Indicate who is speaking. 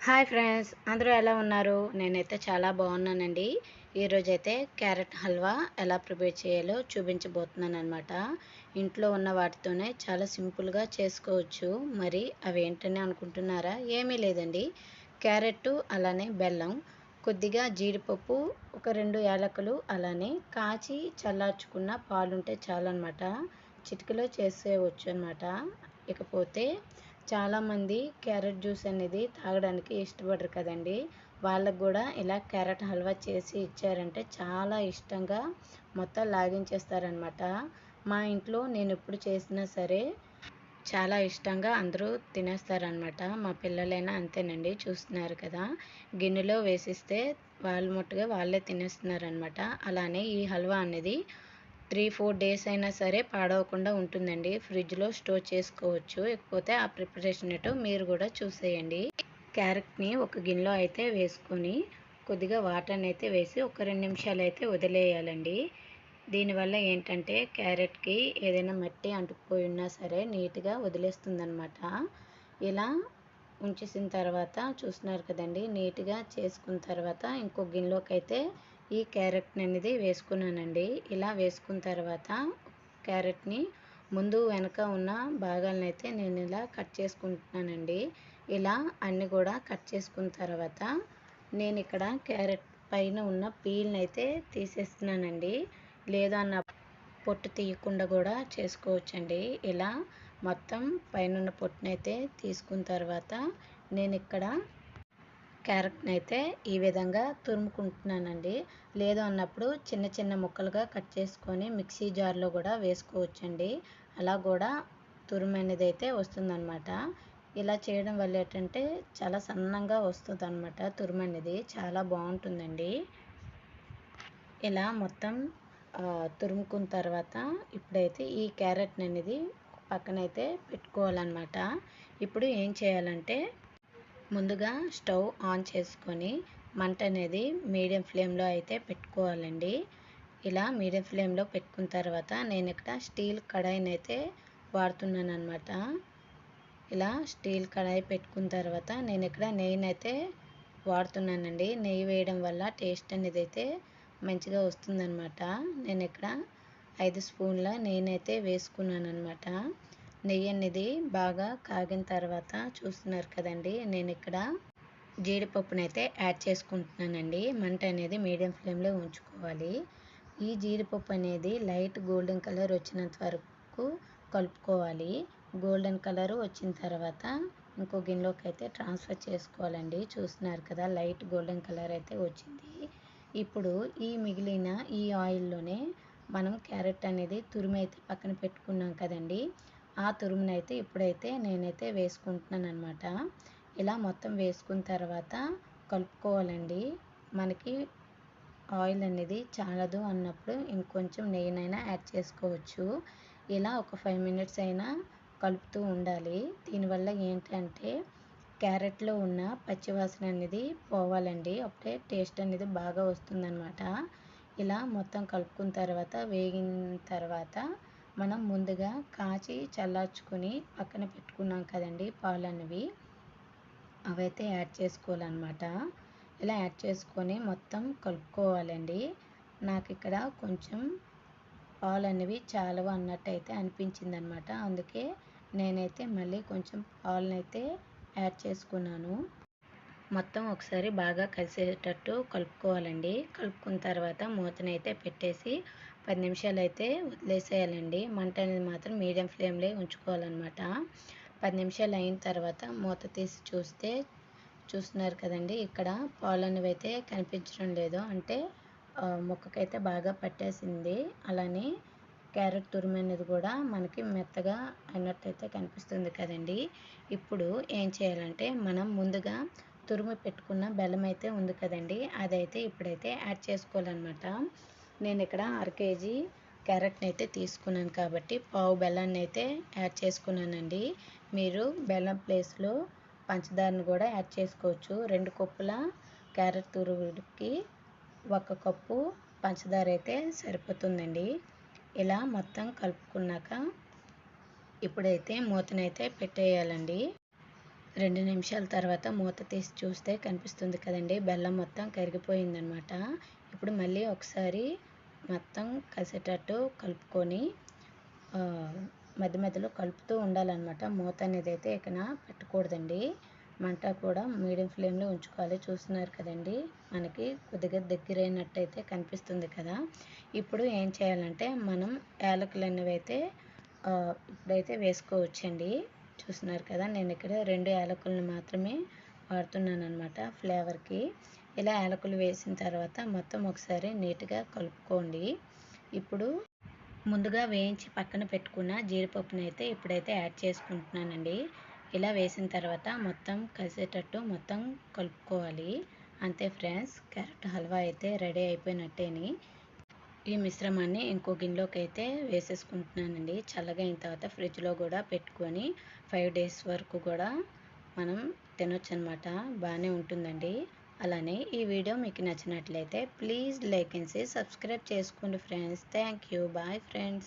Speaker 1: Hi friends అందరూ ఎలా ఉన్నారు? నేనైతే చాలా బాగున్నానండి. ఈరోజైతే క్యారెట్ హల్వా ఎలా ప్రిపేర్ చేయాలో చూపించబోతున్నాను అనమాట ఇంట్లో ఉన్న వాటితోనే చాలా సింపుల్గా చేసుకోవచ్చు. మరి అవి ఏంటని అనుకుంటున్నారా? ఏమీ లేదండి. క్యారెట్ అలానే బెల్లం కొద్దిగా జీడిపప్పు ఒక రెండు యాలకులు అలానే కాచి చల్లార్చుకున్న పాలుంటే చాలన్నమాట. చిటికలో చేసేయవచ్చు అనమాట ఇకపోతే చాలామంది క్యారెట్ జ్యూస్ అనేది తాగడానికి ఇష్టపడరు కదండి. వాళ్ళకు కూడా ఇలా క్యారెట్ హల్వా చేసి ఇచ్చారంటే చాలా ఇష్టంగా మొత్తం లాగించేస్తారనమాట మా ఇంట్లో నేను ఎప్పుడు చేసినా సరే చాలా ఇష్టంగా అందరూ తినేస్తారనమాట మా పిల్లలైనా అంతేనండి చూస్తున్నారు కదా. గిన్నెలో వేసిస్తే వాళ్ళు ముట్టుగా వాళ్ళే తినేస్తున్నారనమాట అలానే ఈ హల్వా అనేది త్రీ ఫోర్ డేస్ అయినా సరే పాడవకుండా ఉంటుందండి. ఫ్రిడ్జ్లో స్టోర్ చేసుకోవచ్చు. ఇకపోతే ఆ ప్రిపరేషన్ ఏటో మీరు కూడా చూసేయండి. క్యారెట్ని ఒక గిన్నెలో అయితే వేసుకొని కొద్దిగా వాటర్ని అయితే వేసి ఒక రెండు నిమిషాలు అయితే వదిలేయాలండి. దీనివల్ల ఏంటంటే క్యారెట్కి ఏదైనా మట్టి అంటుకుపోయి ఉన్నా సరే నీట్గా వదిలేస్తుందనమాట ఇలా ఉంచేసిన తర్వాత చూస్తున్నారు కదండి నీట్గా చేసుకున్న తర్వాత ఇంకో గిన్నెలోకి అయితే ఈ క్యారెట్ని అనేది వేసుకున్నానండి. ఇలా వేసుకున్న తర్వాత క్యారెట్ని ముందు వెనక ఉన్న భాగాలను అయితే నేను ఇలా కట్ చేసుకుంటున్నానండి. ఇలా అన్నీ కూడా కట్ చేసుకున్న తర్వాత నేను ఇక్కడ క్యారెట్ పైన ఉన్న పీల్ని అయితే తీసేస్తున్నానండి. లేదా నా పొట్టు తీయకుండా కూడా చేసుకోవచ్చండి. ఇలా మొత్తం పైన ఉన్న పొట్టునైతే తీసుకున్న తర్వాత నేను ఇక్కడ క్యారెట్ని అయితే ఈ విధంగా తురుముకుంటున్నానండి. లేదు అన్నప్పుడు చిన్న చిన్న ముక్కలుగా కట్ చేసుకొని మిక్సీ జార్లో కూడా వేసుకోవచ్చండి. అలా కూడా తురుము అనేది అయితే వస్తుందన్నమాట. ఇలా చేయడం వల్ల ఏంటంటే చాలా సన్నంగా వస్తుంది అనమాట తురుము అనేది చాలా బాగుంటుందండి. ఇలా మొత్తం తురుముకున్న తర్వాత ఇప్పుడైతే ఈ క్యారెట్ అనేది పక్కనైతే పెట్టుకోవాలన్నమాట. ఇప్పుడు ఏం చేయాలంటే ముందుగా స్టవ్ ఆన్ చేసుకొని మంట అనేది మీడియం ఫ్లేమ్లో అయితే పెట్టుకోవాలండి. ఇలా మీడియం ఫ్లేమ్లో పెట్టుకున్న తర్వాత నేను ఇక్కడ స్టీల్ కడాయిని అయితే వాడుతున్నాను అనమాట ఇలా స్టీల్ కడాయి పెట్టుకున్న తర్వాత నేను ఇక్కడ నెయ్యిని అయితే వాడుతున్నానండి. నెయ్యి వేయడం వల్ల టేస్ట్ అనేది అయితే మంచిగా వస్తుందన్నమాట. నేను ఇక్కడ ఐదు స్పూన్ల నెయ్యిని అయితే వేసుకున్నాను అనమాట నెయ్యి అనేది బాగా కాగిన తర్వాత చూస్తున్నారు కదండి. నేను ఇక్కడ జీడిపప్పునైతే అయితే యాడ్ చేసుకుంటున్నానండి. మంట అనేది మీడియం ఫ్లేమ్లో ఉంచుకోవాలి. ఈ జీడిపప్పు అనేది లైట్ గోల్డెన్ కలర్ వచ్చినంత వరకు కలుపుకోవాలి. గోల్డెన్ కలర్ వచ్చిన తర్వాత ఇంకో గిన్నెలోకి అయితే ట్రాన్స్ఫర్ చేసుకోవాలండి. చూస్తున్నారు కదా లైట్ గోల్డెన్ కలర్ అయితే వచ్చింది. ఇప్పుడు ఈ మిగిలిన ఈ ఆయిల్లోనే మనం క్యారెట్ అనేది తురిమి అయితే పక్కన పెట్టుకున్నాం కదండి. ఆ తురుమునైతే ఇప్పుడైతే నేనైతే వేసుకుంటున్నాను అనమాట ఇలా మొత్తం వేసుకున్న తర్వాత కలుపుకోవాలండి. మనకి ఆయిల్ అనేది చాలదు అన్నప్పుడు ఇంకొంచెం నెయ్యినైనా యాడ్ చేసుకోవచ్చు. ఇలా ఒక ఫైవ్ మినిట్స్ అయినా కలుపుతూ ఉండాలి. దీనివల్ల ఏంటంటే క్యారెట్లో ఉన్న పచ్చివాసన అనేది పోవాలండి. అప్పుడే టేస్ట్ అనేది బాగా వస్తుందన్నమాట. ఇలా మొత్తం కలుపుకున్న తర్వాత వేగిన తర్వాత మనం ముందుగా కాచి చల్లార్చుకొని పక్కన పెట్టుకున్నాం కదండి పాలు అనేవి అవైతే యాడ్ చేసుకోవాలన్నమాట. ఇలా యాడ్ చేసుకొని మొత్తం కలుపుకోవాలండి. నాకు ఇక్కడ కొంచెం పాలు అనేవి చాలవు అన్నట్టయితే అనిపించింది అనమాట అందుకే నేనైతే మళ్ళీ కొంచెం పాలనైతే యాడ్ చేసుకున్నాను. మొత్తం ఒకసారి బాగా కలిసేటట్టు కలుపుకోవాలండి. కలుపుకున్న తర్వాత మూతనైతే పెట్టేసి పది నిమిషాలు అయితే వదిలేసేయాలండి. మంట అనేది మాత్రం మీడియం ఫ్లేమ్లో ఉంచుకోవాలన్నమాట. పది నిమిషాలు అయిన తర్వాత మూత తీసి చూస్తే చూస్తున్నారు కదండి. ఇక్కడ పాలు అనేవి అయితే కనిపించడం లేదు. అంటే మొక్కకైతే బాగా పట్టేసింది. అలానే క్యారెట్ తురుము అనేది కూడా మనకి మెత్తగా అయినట్టయితే కనిపిస్తుంది కదండి. ఇప్పుడు ఏం చేయాలంటే మనం ముందుగా తురుము పెట్టుకున్న బెల్లం అయితే ఉంది కదండి. అదైతే ఇప్పుడైతే యాడ్ చేసుకోవాలన్నమాట. నేను ఇక్కడ అర కేజీ క్యారెట్ని అయితే తీసుకున్నాను కాబట్టి పావు బెల్లాన్ని అయితే యాడ్ చేసుకున్నానండి. మీరు బెల్లం ప్లేస్లో పంచదారను కూడా యాడ్ చేసుకోవచ్చు. రెండు కప్పుల క్యారెట్ తురువుకి ఒక కప్పు పంచదార అయితే సరిపోతుందండి. ఇలా మొత్తం కలుపుకున్నాక ఇప్పుడైతే మూతనైతే పెట్టేయాలండి. రెండు నిమిషాల తర్వాత మూత తీసి చూస్తే కనిపిస్తుంది కదండి. బెల్లం మొత్తం కరిగిపోయిందనమాట. ఇప్పుడు మళ్ళీ ఒకసారి మొత్తం కలిసేటట్టు కలుపుకొని మధ్య మధ్యలో కలుపుతూ ఉండాలన్నమాట. మూత అనేది అయితే ఇక్కడ పెట్టకూడదండి. మంట కూడా మీడియం ఫ్లేమ్లో ఉంచుకోవాలి. చూస్తున్నారు కదండి మనకి కొద్దిగా దగ్గరైనట్టయితే కనిపిస్తుంది కదా. ఇప్పుడు ఏం చేయాలంటే మనం యాలకులు అనేవి అయితే ఇప్పుడైతే వేసుకోవచ్చండి. చూస్తున్నారు కదా నేను ఇక్కడ రెండు యాలకులను మాత్రమే వాడుతున్నాను అనమాట ఫ్లేవర్కి. ఇలా యాలకులు వేసిన తర్వాత మొత్తం ఒకసారి నీట్గా కలుపుకోండి. ఇప్పుడు ముందుగా వేయించి పక్కన పెట్టుకున్న జీడిపప్పుని అయితే ఇప్పుడైతే యాడ్ చేసుకుంటున్నానండి. ఇలా వేసిన తర్వాత మొత్తం కలిసేటట్టు మొత్తం కలుపుకోవాలి. అంతే ఫ్రెండ్స్ క్యారెట్ హల్వా అయితే రెడీ అయిపోయినట్టేని. ఈ మిశ్రమాన్ని ఇంకో గిన్నెలోకి అయితే వేసేసుకుంటున్నానండి. చల్లగా అయిన తర్వాత ఫ్రిడ్జ్లో కూడా పెట్టుకొని ఫైవ్ డేస్ వరకు కూడా మనం తినొచ్చు అనమాట బాగానే ఉంటుందండి. అలానే ఈ వీడియో మీకు నచ్చినట్లయితే ప్లీజ్ లైక్ అండ్ సబ్స్క్రైబ్ చేసుకోండి friends. Thank you. Bye friends.